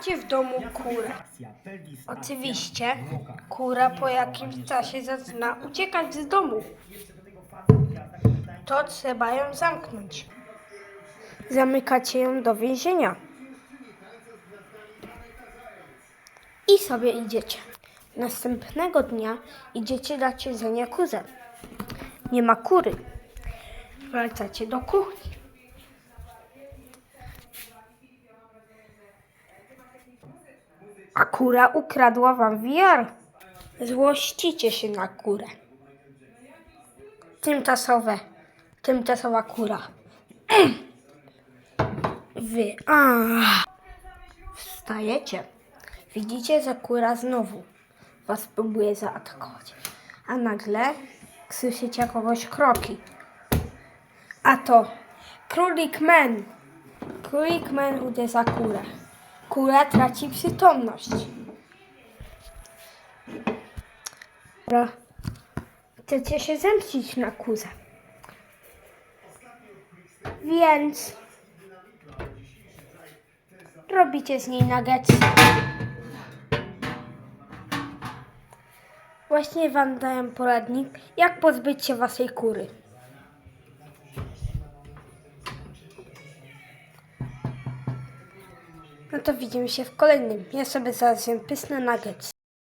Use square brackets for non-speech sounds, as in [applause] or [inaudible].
Macie w domu kurę. Oczywiście kura po jakimś czasie zaczyna uciekać z domu. To trzeba ją zamknąć. Zamykacie ją do więzienia. I sobie idziecie. Następnego dnia idziecie dać jedzenie kurze. Nie ma kury. Wracacie do kuchni. A kura ukradła wam VR. Złościcie się na kurę. Tymczasowe. Tymczasowa kura. [clears throat] Wy. A. Wstajecie. Widzicie, że kura znowu was próbuje zaatakować. A nagle słyszycie kogoś kroki. A to królik men. Królik men uderza kurę. Kura traci przytomność. Dobra. Chcecie się zemścić na kurze. Więc robicie z niej nuggets. Właśnie wam dałem poradnik, jak pozbyć się waszej kury. No to widzimy się w kolejnym. Ja sobie zaraz jem nuggets.